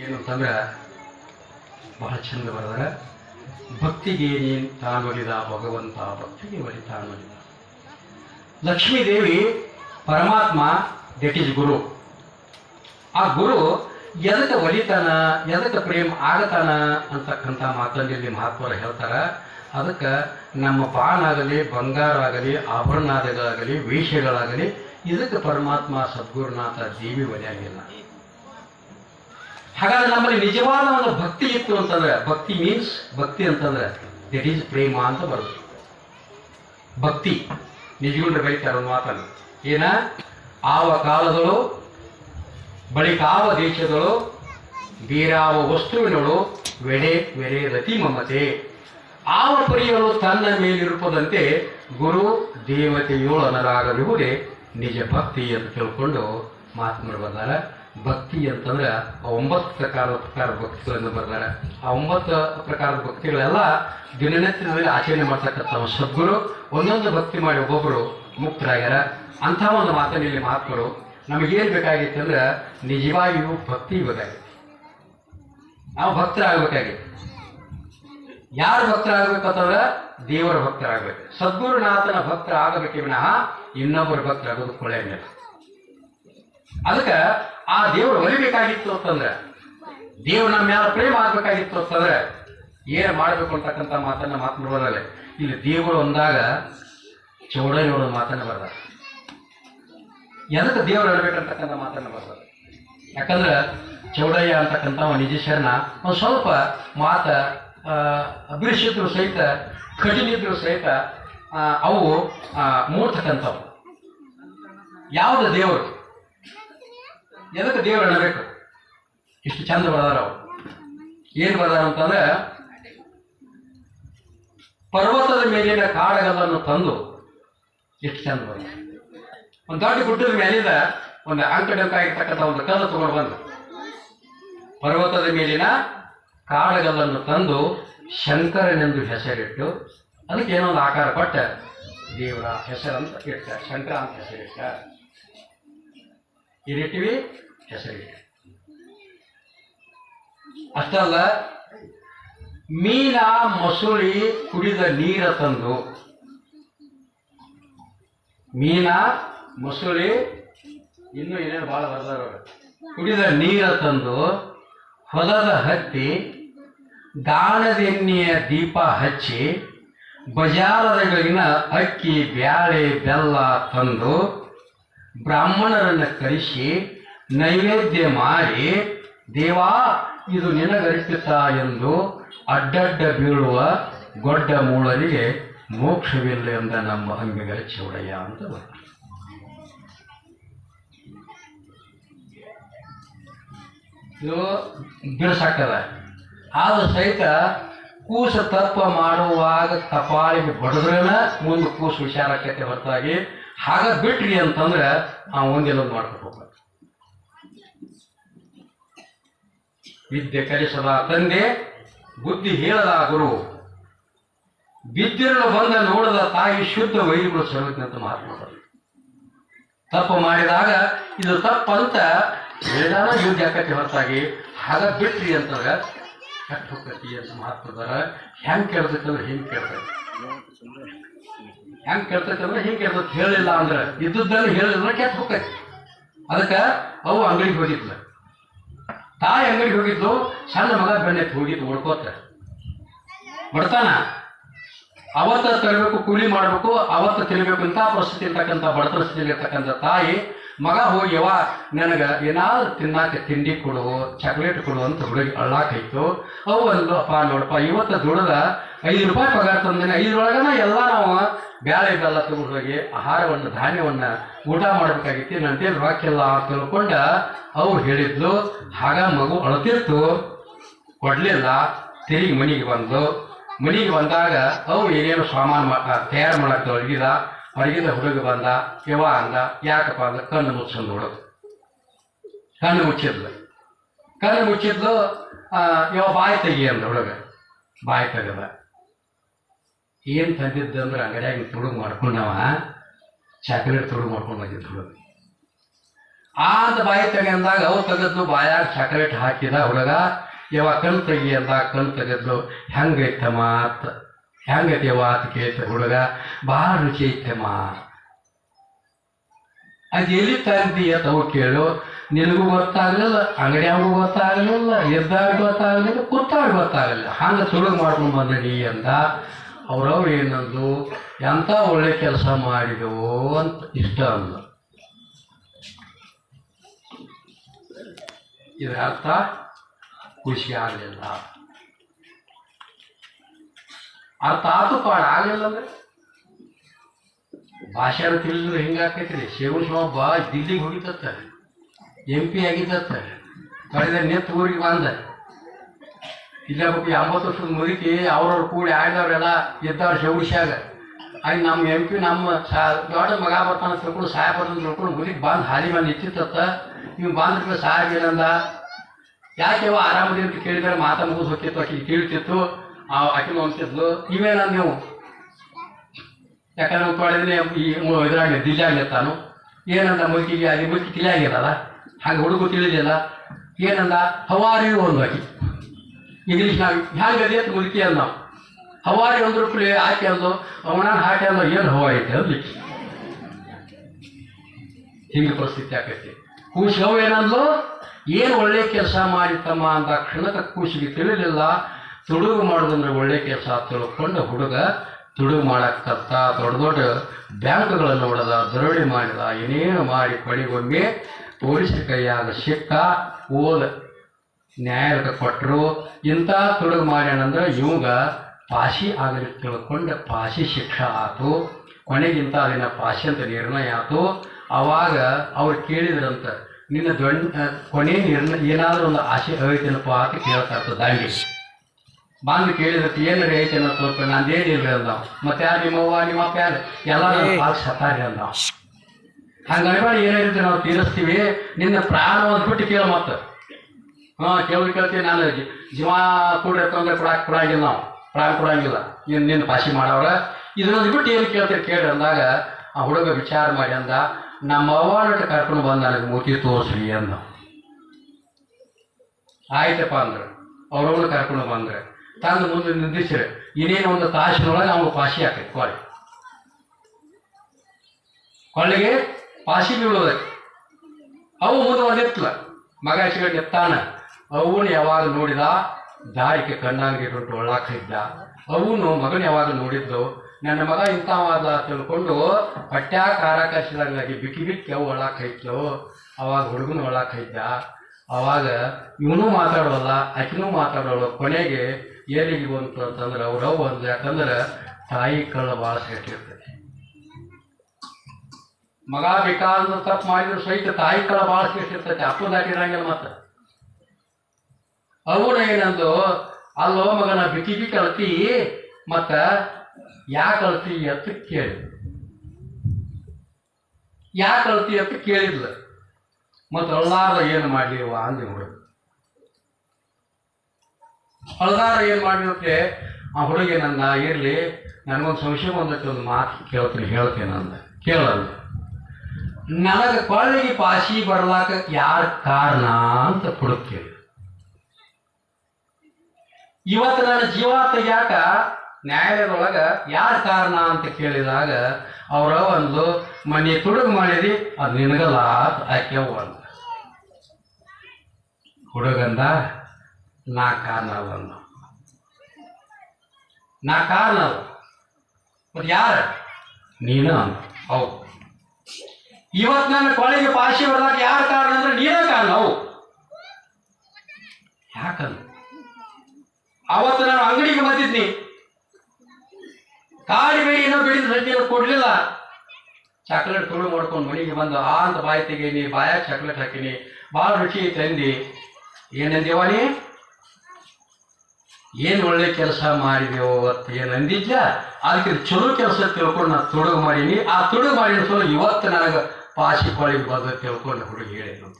ಏನು ಅಂತಂದ್ರೆ ಬಹಳ ಚಂದ ಬರೆದರೆ ತಾನು ತಾನೊಲಿದ ಭಗವಂತ, ಭಕ್ತಿಗೆ ಒಲಿ ತಾನೊಲಿದ ಲಕ್ಷ್ಮೀದೇವಿ ಪರಮಾತ್ಮ ದಟ್ ಈಸ್ ಗುರು. ಆ ಗುರು ಎದಕ್ಕೆ ಒಲಿತಾನ ಎದಕ್ಕೆ ಪ್ರೇಮ ಆಗತಾನ ಅಂತಕ್ಕಂಥ ಮಾತಲ್ಲಿ ಇಲ್ಲಿ ಮಹಾತ್ಮರು ಹೇಳ್ತಾರ. ಅದಕ್ಕೆ ನಮ್ಮ ಬಾಣಾಗಲಿ ಬಂಗಾರ ಆಗಲಿ ಆಭರಣಾದಿಗಳಾಗಲಿ, ವೇಷಗಳಾಗಲಿ, ಇದಕ್ಕೆ ಪರಮಾತ್ಮ, ಸದ್ಗುರುನಾಥ ದೇವಿ ಒಲಿಯಾಗಿಲ್ಲ. ಹಾಗಾದ್ರೆ ನಮ್ಮಲ್ಲಿ ನಿಜವಾದ ಒಂದು ಭಕ್ತಿ ಇತ್ತು ಅಂತಂದ್ರೆ, ಭಕ್ತಿ ಮೀನ್ಸ್ ಭಕ್ತಿ ಅಂತಂದ್ರೆ ದಿಟ್ ಈಸ್ ಪ್ರೇಮ ಅಂತ ಬರುತ್ತೆ. ಭಕ್ತಿ, ನಿಜಗುಂಡ್ರೆ ಬೈತಾರೆ ಒಂದು ಮಾತನ್ನು ಏನ? ಆವ ಕಾಲದಳು ಬಳಿಕಾವ ದೇಶದಳು ಬೇರಾವ ವಸ್ತುವಿನಳು ವೆಡೆ ವೆರೆ ರತಿ ಮಮತೆ. ಆವ ಪರಿಯಳು ತನ್ನ ಮೇಲಿರುಪದಂತೆ ಗುರು ದೇವತೆಯು ಅನರಾಗಲಿರುವುದೇ ನಿಜ ಭಕ್ತಿ ಅಂತ ತಿಳ್ಕೊಂಡು ಮಾತನಾಡಿ ಬಂದಾರ ಭಕ್ತಿ ಅಂತಂದ್ರೆ ಒಂಬತ್ತು ಪ್ರಕಾರದ ಪ್ರಕಾರ ಭಕ್ತಿಗಳನ್ನು ಬರ್ತಾರೆ. ಆ ಒಂಬತ್ತು ಪ್ರಕಾರದ ಭಕ್ತಿಗಳೆಲ್ಲ ದಿನನಿತ್ಯದಲ್ಲಿ ಆಚರಣೆ ಮಾಡ್ತಕ್ಕಂಥ ಸದ್ಗುರು, ಒಂದೊಂದು ಭಕ್ತಿ ಮಾಡಿ ಒಬ್ಬೊಬ್ಬರು ಮುಕ್ತರಾಗ್ಯಾರ. ಅಂಥ ಒಂದು ಮಾತನ್ನು ಇಲ್ಲಿ ಮಾತುಗಳು ನಮಗೇನು ಬೇಕಾಗಿತ್ತು ಅಂದ್ರೆ ನಿಜವಾಗಿಯೂ ಭಕ್ತಿ ಬೇಕಾಗಿತ್ತು ನಾವು ಭಕ್ತರಾಗಬೇಕಾಗಿತ್ತು. ಯಾರು ಭಕ್ತರಾಗಬೇಕಂತಂದ್ರೆ ದೇವರ ಭಕ್ತರಾಗಬೇಕು. ಸದ್ಗುರುನಾಥನ ಭಕ್ತರ ಆಗಬೇಕೆ ವಿನಃ ಇನ್ನೊಬ್ಬರ ಭಕ್ತರಾಗೋದು ಕೊಳ್ಳೇನಿಲ್ಲ ಅದಕ್ಕೆ ಆ ದೇವರು ಒಲಿಬೇಕಾಗಿತ್ತು ಅಂತಂದ್ರೆ, ದೇವ್ರು ನಮ್ಮ ಮೇಲೆ ಪ್ರೇಮ ಆಗ್ಬೇಕಾಗಿತ್ತು ಅಂತಂದ್ರೆ, ಏನು ಮಾಡಬೇಕು ಅಂತಕ್ಕಂಥ ಮಾತನ್ನ ಮಾತನಾಡೋದಲ್ಲ ಇಲ್ಲಿ ದೇವರು ಅಂದಾಗ ಅವರ ಮಾತನ್ನ ಬರ್ದ ಎದಕ್ಕೆ ದೇವರು ಹೇಳ್ಬೇಕಂತಕ್ಕಂಥ ಮಾತನ್ನ ಬರ್ದ ಯಾಕಂದ್ರೆ, ಚೌಡಯ್ಯ ಅಂತಕ್ಕಂಥ ನಿಜ ಶರಣ ಒಂದು ಸ್ವಲ್ಪ ಮಾತ ಅಭಿಷಿದ್ರು ಸಹಿತ ಕಠಿಣಿದ್ರು ಸಹಿತ ಅವು ಮೂರ್ತಕ್ಕಂಥವು ಯಾವುದು ದೇವರು? ಎದಕ್ಕೆ ದೇವರು ಅಣಬೇಕು ಇಷ್ಟು ಚಂದ ಬರ್ದಾರ ಅವರು ಏನು ಬರ್ದಾರ ಅಂತಂದ್ರೆ, ಪರ್ವತದ ಮೇಲಿನ ಕಾಡಗಲ್ಲನ್ನು ತಂದು, ಎಷ್ಟು ಚಂದ ಬರ್ದ ಒಂದು ದೊಡ್ಡ ಗುಡ್ಡದ ಮೇಲಿಂದ ಒಂದು ಇರ್ತಕ್ಕಂಥ ಒಂದು ಕಲ್ಲು ತಗೊಂಡು ಬಂದು, ಪರ್ವತದ ಮೇಲಿನ ಕಾಡಗಲ್ಲನ್ನು ತಂದು ಶಂಕರನೆಂದು ಹೆಸರಿಟ್ಟು, ಅದಕ್ಕೆ ಏನೋ ಒಂದು ಆಕಾರ ಕೊಟ್ಟ ದೇವರ ಹೆಸರಂತ ಇಟ್ಟ, ಶಂಕರ ಅಂತ ಹೆಸರಿಟ್ಟ. ಈ ರೀತಿವಿ ಹೆಸರಿಟ್ಟ ಅಷ್ಟಲ್ಲ ಮೀನ ಮೊಸಳಿ ಕುಡಿದ ನೀರ ತಂದು, ಮೀನ ಮೊಸಳಿ ಇನ್ನೂ ಏನೇನು ಭಾಳ ಬರ್ದಾರ ಕುಡಿದ ನೀರ ತಂದು ಹೊಲದ ಹತ್ತಿ ದಾಣದೆಣ್ಣೆಯ ದೀಪ ಹಚ್ಚಿ ಬಜಾರದಗಳಿನ ಅಕ್ಕಿ, ಬ್ಯಾಳೆ, ಬೆಲ್ಲ ತಂದು ಬ್ರಾಹ್ಮಣರನ್ನು ಕರೆಸಿ ನೈವೇದ್ಯ ಮಾಡಿ, ದೇವಾ, ಇದು ನಿನಗರ್ಪಿತ ಎಂದು ಅಡ್ಡಡ್ಡ ಬೀಳುವ ಗೊಡ್ಡ ಮೂಳರಿಗೆ ಮೋಕ್ಷವಿಲ್ಲ ಎಂದ ನಮ್ಮ ಅಂಬಿಗರ ಚೌಡಯ್ಯ ಅಂತ ಇದು ಬಿಡಿಸಕ್ಕದ ಆದ್ರೂ ಸಹಿತ ಕೂಸ ತಪ್ಪ ಮಾಡುವಾಗ ತಪಾಲಿಗೆ ಬಡದ್ರನ ಮುಂದೆ ಕೂಸು ವಿಚಾರಕ್ಕೆ ಹೊರತಾಗಿ ಹಾಗ ಬಿಟ್ರಿ ಅಂತಂದ್ರೆ ಆ ಒಂದೆಲ್ಲ ಮಾಡ್ಕೊಂಡು ವಿದ್ಯೆ ಕಲಿಸದ ತಂದೆ ಬುದ್ಧಿ ಹೇಳದ ಗುರು. ಬಿದ್ದಿರಲು ಬಂದ ನೋಡದ ತಾಯಿ ಶುದ್ಧ ಸರ್ವಜ್ಞ ಅಂತ ಮಾತನಾಡೋದು ತಪ್ಪು ಮಾಡಿದಾಗ ಇದು ತಪ್ಪಂತ ಹೇಳಿದಾನ ಯುದ್ಧ ಯಾಕತ್ತೆ ಹೊರತಾಗಿ ಹಾಗ ಬಿಟ್ರಿ ಅಂತಂದ್ರೆ ಕೆಟ್ಟ ಅಂತ ಮಾತಾಡ್ತಾರ ಹೆಂಗ್ ಕೇಳ್ತೈತಿ ಅಂದ್ರೆ ಹಿಂಗ್ ಕೇಳ್ತೈತಿ? ಹೆಂಗ್ ಕೇಳ್ತೈತಿ ಅಂದ್ರೆ ಹಿಂಗ್ ಕೇಳ್ತೈತಿ? ಹೇಳಿಲ್ಲ ಅಂದ್ರೆ ಇದ್ದದ್ದನ್ನು ಹೇಳಿಲ್ಲ ಕೆಟ್ಟ ಹೋಗ್ತೈತಿ. ಅದಕ್ಕೆ ಅವು ಅಂಗಡಿಗೆ ಹೋಗಿದ್ಲು. ತಾಯಿ ಅಂಗಡಿಗೆ ಹೋಗಿದ್ಲು, ಸಣ್ಣ ಮಗ ಬೆಣ್ಣೆ ಹೋಗಿದ್ದು ಓಡ್ಕೋತ ಬಡತಾನ. ಅವತ್ತ ತರಬೇಕು, ಕೂಲಿ ಮಾಡಬೇಕು, ಅವತ್ತ ತಿನ್ಬೇಕು ಅಂತ ಪರಿಸ್ಥಿತಿ ಇರ್ತಕ್ಕಂಥ ಬಡತನ ಇರ್ತಕ್ಕಂಥ ತಾಯಿ, ಮಗ ಹೋಗ್ಯವ ನನಗೆ ಏನಾದ್ರು ತಿನ್ನಾಕ ತಿಂಡಿ ಕೊಡು ಚಾಕ್ಲೇಟ್ ಕೊಡು ಅಂತ ಹುಡುಗಿ ಅಳ್ಳಾಕೈತು. ಅವು ಅಂದ್ಲು, ಅಪ್ಪ, ನೋಡಪ್ಪ, ಇವತ್ತು ದುಡ್ದ ಐದು ರೂಪಾಯಿ ಪಗಾರ ತಂದಿನ, ಐದರೊಳಗನ ಎಲ್ಲ ನಾವು ಬ್ಯಾಳೆ ಬೆಲ್ಲ ತಗೊಂಡು ಹೋಗಿ ಆಹಾರವನ್ನು, ಧಾನ್ಯವನ್ನು ಊಟ ಮಾಡಬೇಕಾಗಿತ್ತು ನಂತೇನು ರೊಕ್ಕಿಲ್ಲ ಅಂತ ತಿಳ್ಕೊಂಡ ಅವ್ರು ಹೇಳಿದ್ಲು. ಆಗ ಮಗು ಅಳತಿತ್ತು. ಕೊಡ್ಲಿಲ್ಲ. ತಿರುಗಿ ಮನೆಗೆ ಬಂದು ಮನೆಗೆ ಬಂದಾಗ ಅವು ಏನೇನು ಸಾಮಾನು ಮಾಡ್ತಾ ತಯಾರು ಮಾಡಕ್ಕೆ ಒಳಗಿದ ಹೊರಗಿದ ಹುಡುಗ ಬಂದ. ಯವ ಅಂದ, ಯಾಕಪ್ಪ ಅಂದ, ಕಣ್ಣು ಮುಚ್ಚಂದು ಹುಡುಗ ಕಣ್ಣು ಮುಚ್ಚಿದ್ಲು. ಕಣ್ಣು ಮುಚ್ಚಿದ್ಲು ಯವ ಬಾಯಿ ತೆಗಿ ಅಂದ ಹುಡುಗ. ಬಾಯಿ ತೆಗದ. ಏನು ತಂದಿದ್ದು ಅಂದ್ರೆ ಅಂಗಡಿಯಾಗ ತುಡುಗು ಮಾಡ್ಕೊಂಡವ ಚಾಕ್ಲೇಟ್ ತುಡುಗು ಮಾಡ್ಕೊಂಡು ಬಂದಿದ್ದು ಹುಡುಗ. ಆದ ಬಾಯಿ ತೆಗೆ ಅವ್ರು ತೆಗೆದ್ನು ಬಾಯಾಗ ಚಾಕ್ಲೇಟ್ ಹಾಕಿದ ಹುಡುಗ ಯಾವ ಕಣ್ ತೆಗಿ ಅಂದಾಗ ಕಣ್ ತೆಗೆದ್ಲು, ಹೆಂಗೈತೆ ಮಾತ್? ಹೆಂಗೈತೆ ಅಂತ ಕೇಳ್ತ ಹುಡುಗ ಭಾಳ ರುಚಿ ಐತಮ್ಮ ಅದು ಎಲ್ಲಿ ತಂದಿ ಅಂತ ಅವು ಕೇಳು, ನಿನಗೂ ಗೊತ್ತಾಗಲಿಲ್ಲ, ಅಂಗಡಿಯಾಗೂ ಗೊತ್ತಾಗಲಿಲ್ಲ, ಎದ್ದಾಗ ಗೊತ್ತಾಗಲಿಲ್ಲ, ಕೂತಾಗ ಗೊತ್ತಾಗಲಿಲ್ಲ. ಹಂಗೆ ತುಳುಗ್ ಮಾಡ್ಕೊಂಡು ಬಂದಡಿ ಅಂದ ಅವ್ರವ್ರು ಏನಂದು ಎಂಥ ಒಳ್ಳೆ ಕೆಲಸ ಮಾಡಿದೆವು ಅಂತ ಇಷ್ಟ ಅಂದ ಇದರ ಅರ್ಥ ಖುಷಿ ಆಗಲಿಲ್ಲ. ಅರ್ಥ ಆತು ಪಾಡ, ಆಗಲಿಲ್ಲ ಅಂದ್ರೆ? ಭಾಷೆ ತಿಳಿದ್ರು ಹಿಂಗಾಕೈತ್ರಿ ಬಾ, ದಿಲ್ಲಿಗೆ ಹೋಗಿತ್ತ ಎಂ ಪಿ ಆಗಿದ್ದತ್ತ. ಕಳೆದ ನೆತ್ತ ಊರಿಗೆ ಬಂದ. ಇಲ್ಲೇ ಬಗ್ಗೆ ಎಂಬತ್ತು ವರ್ಷದ ಮುದುಕಿ ಅವ್ರವ್ರು ಕೂಡಿ ಆಡಿದವರೆಲ್ಲ ಎದ್ದವ್ರು ಜೌಡಿಸ್ಯಾಗ. ಆಗ ನಮ್ಮ ಎಂ ಪಿ ನಮ್ಮ ಸಾ ದೊಡ್ಡ ಮಗ ಬರ್ತಾನೆ ತಿಳ್ಕೊಂಡು ಸಹಾಯ ಬರ್ತಾನೆ ತಿಳ್ಕೊಂಡು ಮುದುಕಿ ಬಂದು ಹಾದಿ ಮನೆ ಇಚ್ಚಿತ್ತ ನೀವು ಬಂದ್ರೆ ಸಹಾಯ ಏನಂದ ಯಾಕೆ ಆರಾಮದಿ ಅಂತ ಕೇಳಿದ್ರೆ ಮಾತಾ ಮುಗಿದು ಹೋಗ್ತಿತ್ತು, ಆಕೆ ಕೇಳ್ತಿತ್ತು. ಆಕೆ ಅಂತಿದ್ಲು ನೀವೇನ ನೀವು? ಯಾಕಂದ್ರೆ ತೊಳೆದ್ರೆ ಈ ಇದ್ರಾಗ ದಿಲ್ಲಾಗ ತಾನು ಏನಂದ ಮುದುಕಿಗೆ ಅಲ್ಲಿ ಮುದುಕಿ ತಿಳಿಯಾಗಿರಲ್ಲ ಹಾಗೆ ಹುಡುಗು ತಿಳಿದಿಲ್ಲ ಏನಂದ? ಹವಾರಿ ಒಂದು ಆಕಿ. ಇಂಗ್ಲೀಷ್ನಾಗ ಹ್ಯಾಂಗೆ ಅದೇ ಅಂತ ಮುದುಕಿ ಅಲ್ಲ ನಾವು. ಹವಾರಿ ಅಂದ್ರ ಪ್ಲೇ ಆಕೆ ಅಂದು ಅವನ ಹಾಕಿ ಅಂದ ಏನು ಹವಾ ಐತೆ ಅಲ್ಲಿ ಹಿಂಗೆ ಪರಿಸ್ಥಿತಿ ಆಕೈತಿ. ಕೂಸು ಹವ ಏನಂದ್ಲು, ಏನು ಒಳ್ಳೆ ಕೆಲಸ ಮಾಡಿತಮ್ಮ ಅಂತ ಕ್ಷಣಕ್ಕೆ ಕೂಸಿಗೆ ತಿಳಿಲಿಲ್ಲ. ತುಡುಗು ಮಾಡೋದಂದ್ರೆ ಒಳ್ಳೆ ಕೆಲಸ ತಿಳ್ಕೊಂಡು ಹುಡುಗ ತುಡುಗು ಮಾಡಕ್ಕತ್ತ ದೊಡ್ಡ ದೊಡ್ಡ ಬ್ಯಾಂಕ್ಗಳನ್ನು ಹೊಡೆದ ದರೋಡೆ ಮಾಡಿದ, ಏನೇನು ಮಾಡಿ ಕೊನೆಗೊಮ್ಮೆ ಪೊಲೀಸ್ ಕೈಯಾಗ ಸಿಕ್ಕ, ಓದ. ನ್ಯಾಯಾಲಯಕ್ಕೆ ಕೊಟ್ಟರು ಇಂಥ ತೊಡಗು ಮಾಡ್ಯಾನಂದ್ರೆ ಇವಂಗ ಪಾಶಿ ಆಗಲಿ ತಿಳ್ಕೊಂಡು ಪಾಶಿ ಶಿಕ್ಷೆ ಆತು. ಕೊನೆಗಿಂತ ಅದಿನ ಪಾಶಿ ಅಂತ ನಿರ್ಣಯ ಆತು. ಅವಾಗ ಅವ್ರು ಕೇಳಿದ್ರಂತ ನಿನ್ನ ದೊಡ್ಡ ಕೊನೆ ನಿರ್ಣಯ ಏನಾದರೂ ಒಂದು ಆಶೆ ಐತೇನಪ್ಪ ಅಂತ ಕೇಳ್ತಾ ಇರ್ತದೆ ದಾಂಡಿ. ಬಂದು ಕೇಳಿದ್ರೆ ಏನಾರ ತೋರ್ಪ ನಾನ್ ನಂದೇನಿಲ್ಲ ಅಂದ ಮತ್ತೆ ಯಾರು ನಿಮ್ಮವ್ವ ನಿಮ್ಮ ಅಪ್ಪ ಯಾರು? ಎಲ್ಲ ಪಾಲ್ ಸತಾರಿ ಅಂದ ಹಂಗಾಗಿ ಅನ್ಬೇಡ ಏನಾಗಿರುತ್ತೆ ನಾವು ತೀರಿಸ್ತೀವಿ. ನಿನ್ನ ಪ್ರಾಣ ಒಂದು ಬಿಟ್ಟು ಕೇಳ ಮತ್ತೆ. ಹಾಂ ಕೇಳಿ ಕೇಳ್ತೀವಿ ನಾನು ಜೀವ ಕೂಡ ಅಂದ್ರೆ ಕೊಡಕ್ಕೆ ಕೊಡಂಗಿಲ್ಲ ನಾವು. ಪ್ರಾಣ ಕೊಡಂಗಿಲ್ಲ. ನೀನು ನಿನ್ನ ಭಾಷೆ ಮಾಡವ್ರ. ಇದನ್ನೊಂದು ಬಿಟ್ಟು ಏನು ಕೇಳ್ತೀರಿ ಕೇಳಿ ಅಂದಾಗ, ಆ ಹುಡುಗ ವಿಚಾರ ಮಾಡಿ ಅಂದ, ನಮ್ಮ ಅವ್ವನಟ್ಟು ಕರ್ಕೊಂಡು ಬಂದು ನನಗೆ ಮೂತಿ ತೋರಿಸ್ರಿ ಅಂದ. ಆಯ್ತಪ್ಪ ಅಂದ್ರೆ. ಅವ್ರವ್ನ ಕರ್ಕೊಂಡು ಬಂದ್ರೆ. ತಂದು ಮುಂದೆ ನಿಂದಿಸ್ರಿ. ಇನ್ನೇನು ಒಂದು ತಾಸಿನೊಳಗೆ ಅವನು ಪಾಶಿ ಹಾಕೈತಿ, ಕೊಳ್ಳಿ. ಕೊಳ್ಳಿಗೆ ಪಾಶಿ ಬೀಳೋದಕ್ಕೆ. ಅವು ಮುಂದೆ ಒಂದಿತ್ತಲ್ಲ. ಮಗ ಹೆಚ್ಚಿಗೆ ಎತ್ತಾನ? ಅವನು ಯಾವಾಗ ನೋಡಿದ? ದಾರಿಕೆ ಕಣ್ಣಾಗಿ ಒಳ್ಳಾಕಿದ್ದ ಅವನು ಮಗನ ಯಾವಾಗ ನೋಡಿದ್ದು? ನನ್ನ ಮಗ ಇಂಥವಾದ ತಿಳ್ಕೊಂಡು ಪಟ್ಟ್ಯಾ ಕಾರ ಕಸಿದಂಗಾಗಿ ಬಿಕ್ಕಿ ಬಿಕ್ಕಿ ಅವು ಅವಾಗ ಹುಡುಗನ ಒಳ್ಳಾಕೈದ್ದ ಅವಾಗ ಇವನು ಮಾತಾಡೋಲ್ಲ, ಆಕಿನೂ ಮಾತಾಡೋಲ್ಲ. ಕೊನೆಗೆ ಏನಿಗೆ ಬಂತು ಅಂತಂದ್ರೆ ಅವ್ರವ್ವ ಅಂದ್ಲು. ಯಾಕಂದ್ರೆ ತಾಯಿ ಕಳ್ಳ ಭಾಳ ಶ್ರೇಷ್ಠ ಮಗ ಬೇಕಾದ ತಪ್ಪು ಮಾಡಿದ್ರು ಸಹಿತ ತಾಯಿ ಕಳ ಭಾಳ ಶ್ರೇಷ್ಠ ಅಪ್ಪು ದಾಟಿರಂಗಿಲ್ಲ ಮತ್ತೆ. ಅವನ ಏನಂದು ಅಲ್ಲೋ ಮಗನ ಬಿಕ್ಕಿ ಬಿಕ್ಕಿ ಅಳ್ತಿ, ಮತ್ತ ಯಾಕೆ ಅಳ್ತಿ ಅಂತ ಕೇಳಿ ಯಾಕೆ ಅಳ್ತಿ ಅಂತ ಕೇಳಿದ್ಲು. ಮತ್ತು ಅಳ್ಳಾರ ಏನು ಮಾಡ್ಲಿವ ಅಂದಿ ಹುಡುಗ ಅಳ್ದಾರ ಏನು ಮಾಡಿರುತ್ತೆ ಆ ಹುಡುಗ ನನ್ನ ಇರಲಿ, ನನಗೊಂದು ಸಂಶಯ ಬಂದಕ್ಕೆ ಒಂದು ಮಾತು ಕೇಳ್ತೀನಿ, ಹೇಳ್ತೇನೆ ಅಂದ. ಕೇಳಲ್ಲ. ನನಗೆ ಕೊಳ್ಳಿಗೆ ಪಾಶಿ ಬರ್ಲಾಕ ಯಾರ ಕಾರಣ ಅಂತ ಹುಡುಕ್ತೇವೆ ಇವತ್ತು ನನ್ನ ಜೀವ ತೆಗ್ಯಾಕ ನ್ಯಾಯಾಲಯದೊಳಗ ಯಾರ ಕಾರಣ ಅಂತ ಕೇಳಿದಾಗ, ಅವರ ಒಂದು ಮನೆ ತುಡುಗು ಮಾಡಿದಿ, ಅದು ನಿನಗಲ್ಲ ಅಂತ ಆಕೆ ಅಂತ ಹುಡುಗಂದ, ನಾ ಕಾರಣ ಅಲ್ಲ ನಾ ಕಾರಣ ಮತ್ತೆ ಯಾರ? ನೀನ ಹೌದು. ಇವತ್ತು ನನ್ನ ಕೊಳೆಗೆ ಪಾಶಿ ಬರ್ಲಾಕ ಯಾರ ಕಾರಣ ಅಂದ್ರೆ ನೀನೇ ಕಾರಣ ಅವು. ಯಾಕಂದ ಅವತ್ತು ನಾನು ಅಂಗಡಿಗೆ ಬಂದಿದ್ನಿ. ಏನೋ ಬೆಳೆದ ಸಂಜೆ ಕೊಡ್ಲಿಲ್ಲ. ಚಾಕ್ಲೇಟ್ ತುಳು ಮಾಡ್ಕೊಂಡು ಮನೆಗೆ ಬಂದು ಆ ಅಂತ ಬಾಯಿ ತೆಗೀನಿ ಬಾಯಾಗ ಚಾಕ್ಲೇಟ್ ಹಾಕಿನಿ, ಭಾಳ ರುಚಿ ತಂದಿ ಏನಂದೇವ ನೀ? ಏನು ಒಳ್ಳೆ ಕೆಲಸ ಮಾಡಿದೆವು ಅಂತ ಏನು ಅಂದಿದ್ದ ಅದಕ್ಕೆ ಚಲೋ ಕೆಲಸ ತಿಳ್ಕೊಂಡು ನಾನು ತುಡುಗು ಮಾಡೀನಿ. ಆ ತುಡುಗು ಮಾಡಿದ ಇವತ್ತು ನನಗೆ ಪಾಶಿ ಕೊಳಿಗೆ ಬಂದು ತಿಳ್ಕೊಂಡು ಹುಡುಗಿ ಹೇಳಿದ್ರು